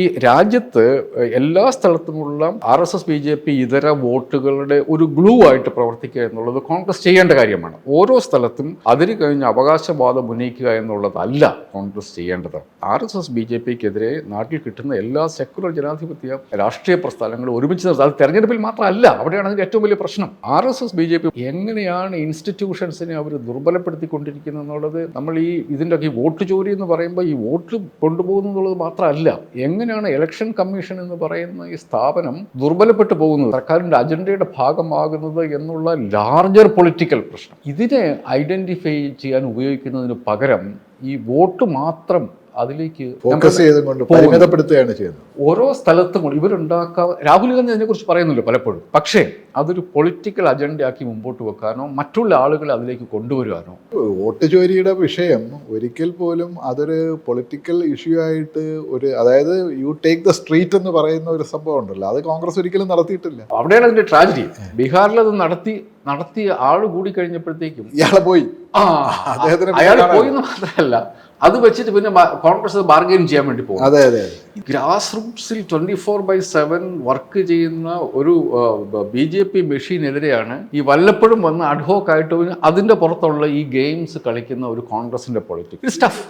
ഈ രാജ്യത്ത് എല്ലാ സ്ഥലത്തുമുള്ള R S S B J P ഇതര വോട്ടുകളുടെ ഒരു ഗ്ലൂ ആയിട്ട് പ്രവർത്തിക്കുക എന്നുള്ളത് കോൺഗ്രസ് ചെയ്യേണ്ട കാര്യമാണ്. ഓരോ സ്ഥലത്തും അതിന് കഴിഞ്ഞ് അവകാശവാദം ഉന്നയിക്കുക എന്നുള്ളതല്ല കോൺഗ്രസ് ചെയ്യേണ്ടത്. R S S B J പിക്കെതിരെ നാട്ടിൽ കിട്ടുന്ന എല്ലാ സെക്കുലർ ജനാധിപത്യ രാഷ്ട്രീയ പ്രസ്ഥാനങ്ങളും ഒരുമിച്ച് നിർത്തുക അത് തെരഞ്ഞെടുപ്പിൽ മാത്രമല്ല അവിടെയാണ് അതിന്റെ ഏറ്റവും വലിയ പ്രശ്നം. R S S B J P എങ്ങനെയാണ് ഇൻസ്റ്റിറ്റ്യൂഷൻസിനെ അവർ ദുർബലപ്പെടുത്തിക്കൊണ്ടിരിക്കുന്നത് എന്നുള്ളത് നമ്മൾ ഈ ഇതിന്റെ ഈ വോട്ട് ചോരി എന്ന് പറയുമ്പോൾ ഈ വോട്ട് കൊണ്ടുപോകുന്നു എന്നുള്ളത് മാത്രമല്ല എങ്ങനെയാണ് ഇലക്ഷൻ കമ്മീഷൻ എന്ന് പറയുന്ന ഈ സ്ഥാപനം ദുർബലപ്പെട്ടു പോകുന്നത്? സർക്കാരിന്റെ അജണ്ടയുടെ ഭാഗമാകുന്നത് എന്നുള്ള ലാർജർ പൊളിറ്റിക്കൽ പ്രശ്നം. ഇതിനെ ഐഡന്റിഫൈ ചെയ്യാൻ ഉപയോഗിക്കുന്നതിന് പകരം ഈ വോട്ട് മാത്രം അതിലേക്ക് ഫോക്കസ് ചെയ്തുകൊണ്ട് പരിമിതപ്പെടുത്തുകയാണ് ചെയ്യുന്നത്. ഓരോ സ്ഥലത്തും ഇവരുണ്ടാക്കാൻ രാഹുൽ ഗാന്ധി അതിനെക്കുറിച്ച് പറയുന്നില്ല പലപ്പോഴും. പക്ഷേ അതൊരു പൊളിറ്റിക്കൽ അജണ്ടയാക്കി മുമ്പോട്ട് വെക്കാനോ മറ്റുള്ള ആളുകളെ അതിലേക്ക് കൊണ്ടുവരുവാനോ. വോട്ട് ചോരിയുടെ വിഷയം ഒരിക്കൽ പോലും അതൊരു പൊളിറ്റിക്കൽ ഇഷ്യൂ ആയിട്ട് ഒരു അതായത് യു ടേക്ക് ദ സ്ട്രീറ്റ് എന്ന് പറയുന്ന ഒരു സംഭവം ഉണ്ടല്ലോ. അത് കോൺഗ്രസ് ഒരിക്കലും നടത്തിയിട്ടില്ല. അവിടെയാണ് അതിന്റെ ട്രാജഡി ബീഹാറിൽ അത് നടത്തി നടത്തിയ ആൾ കൂടി കഴിഞ്ഞപ്പോഴത്തേക്കും ഇയാളെ പോയി. ആ അദ്ദേഹത്തിന് അയാൾ പോയി എന്ന് മാത്രമല്ല അത് വെച്ചിട്ട് പിന്നെ കോൺഗ്രസ് ബാർഗെയിൻ ചെയ്യാൻ വേണ്ടി പോകും അതെ അതെ grass റൂട്ട്സിൽ twenty four by seven work ചെയ്യുന്ന ഒരു ബി ജെ പി മെഷീനെതിരെയാണ് ഈ വല്ലപ്പോഴും വന്ന് അഡ്ഹോക്ക് ആയിട്ട് അതിന്റെ പുറത്തുള്ള ഈ ഗെയിംസ് കളിക്കുന്ന ഒരു കോൺഗ്രസിന്റെ പൊളിറ്റിക്സ് സ്റ്റഫ്